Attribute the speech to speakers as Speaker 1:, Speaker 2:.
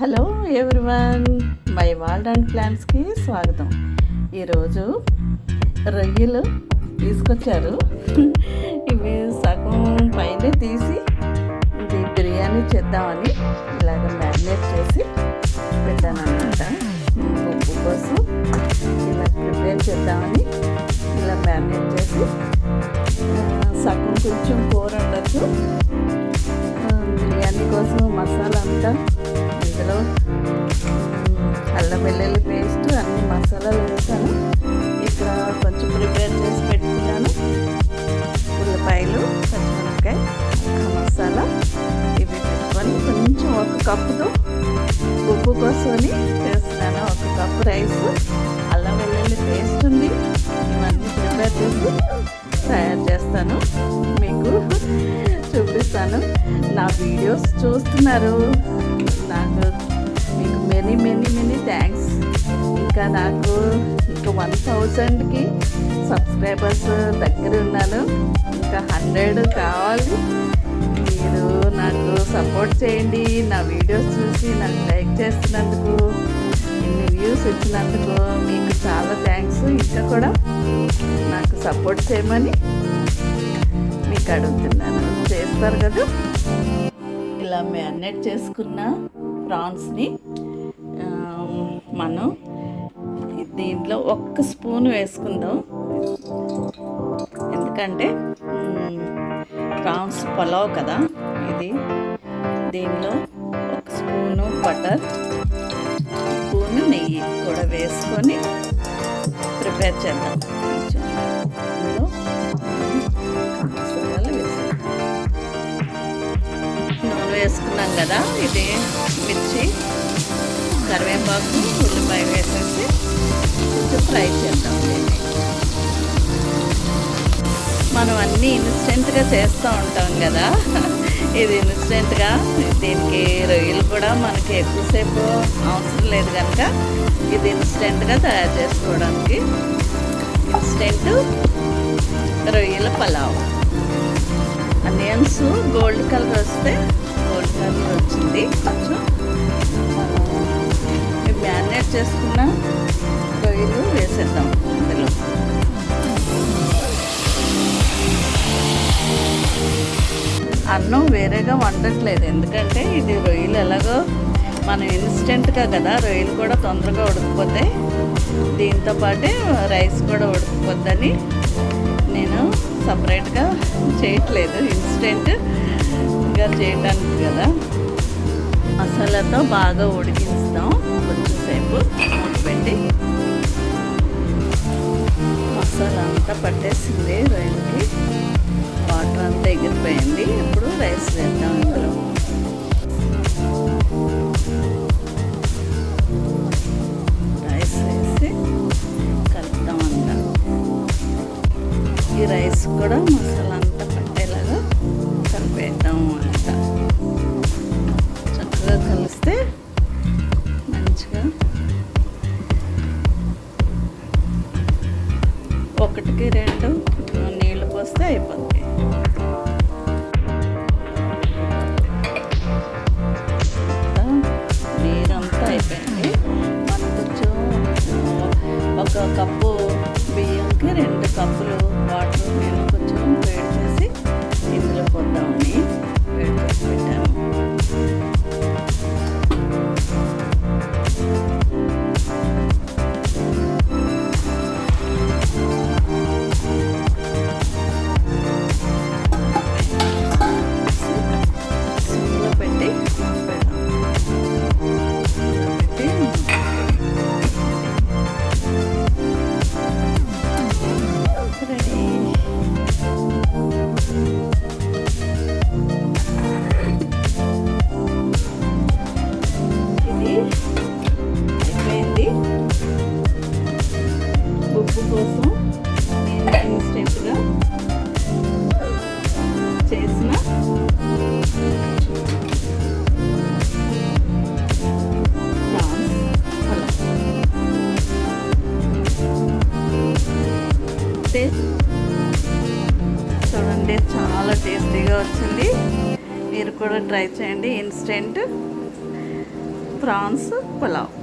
Speaker 1: Hello everyone my world and ప్లాన్స్కి స్వాగతం. ఈరోజు రొయ్యలు తీసుకొచ్చారు. ఇవి సగం పైన తీసి ఇది బిర్యానీ చేద్దామని ఇలాగ మ్యారినేట్ చేసి పెట్టాను అనమాట ఉప్పు కోసం ఇలా ప్రిపేర్ చేద్దామని ఇలా మ్యారినేట్ చేసి సగం కొంచెం కూర ఉండొచ్చు. బిర్యానీ కోసం మసాలా అంతా కప్పుతో ఉప్పు కోసుకొని చేస్తున్నాను ఒక కప్పు రైస్ అల్లం వెల్లుల్లి పేస్ట్ ఉంది. ఇవన్నీ ప్రిపేర్ చేసి తయారు చేస్తాను. మీకు చూపిస్తాను. నా వీడియోస్ చూస్తున్నారు. నాకు మీకు మెనీ మెనీ మెనీ థ్యాంక్స్ ఇంకా నాకు ఇంకా వన్ థౌజండ్కి సబ్స్క్రైబర్స్ దగ్గర ఉన్నాను. ఇంకా హండ్రెడ్ కావాలి. మీరు నాకు సపోర్ట్ చేయండి. నా వీడియోస్ చూసి నాకు లైక్ చేస్తున్నందుకు ఇన్ని వ్యూస్ ఇచ్చినందుకు మీకు చాలా థ్యాంక్స్ ఇంకా కూడా నాకు సపోర్ట్ చేయమని మీకు అడుగుతున్నాను. చేస్తారు కదా? ఇలా మ్యారినేట్ చేసుకున్న ప్రాన్స్ని మనం దీంట్లో ఒక్క స్పూన్ వేసుకుందాం. ఎందుకంటే ప్రాన్స్ పలావ్ కదా? ఇది. దీనిలో ఒక స్పూను బటర్ స్పూను నెయ్యి కూడా వేసుకొని ప్రిపేర్ చేద్దాం. ఇందులో నూనె వేసుకున్నాం కదా ఇది మిర్చి కరివేపాకు ఉల్లిపాయ వేసేసి మనం అన్నీ ఇన్స్టెంట్గా చేస్తూ ఉంటాం కదా. ఇది ఇన్స్టెంట్గా దీనికి రొయ్యలు కూడా మనకి ఎక్కువసేపు అవసరం లేదు కనుక ఇది ఇన్స్టెంట్గా తయారు చేసుకోవడానికి. ఇన్స్టెంట్ రొయ్యల పలావ్. అనియన్స్ గోల్డ్ కలర్ వస్తే గోల్డ్ కలర్ వచ్చింది. కొంచెం మనం మ్యారినేట్ చేసుకున్న రొయ్యలు వేసేద్దాం. అన్నం వేరేగా వండట్లేదు. ఎందుకంటే ఇది రొయ్యలు ఎలాగో మనం ఇన్స్టెంట్గా కదా రొయ్యలు కూడా తొందరగా ఉడికిపోతాయి. దీంతో పాటే రైస్ కూడా ఉడికిపోద్దని నేను సపరేట్గా చేయట్లేదు. ఇన్స్టెంట్గా చేయటానికి కదా. మసాలాతో బాగా ఉడికిస్తాం. కొంచెంసేపు మూత పెట్టి మసాలా అంతా పట్టేసింది రొయ్యలకి. ఎగిరిపోయింది ఇప్పుడు రైస్ వేద్దాం ఇందులో. రైస్ వేసి కలుపుతాం అంతా. ఈ రైస్ కూడా మసాలా అంతా పట్టేలాగా కలిపేద్దాం అంతా. చక్కగా కలిస్తే మంచిగా ఒకటికి రెండు నీళ్ళు పోస్తే అయిపోతుంది కప్పు బియ్యంకి రెండు కప్పులు వాటర్ కోసం నేను ఇన్స్టెంట్గా చేసిన చూడండి చాలా టేస్టీగా వచ్చింది. మీరు కూడా ట్రై చేయండి. Instant prawns pulao.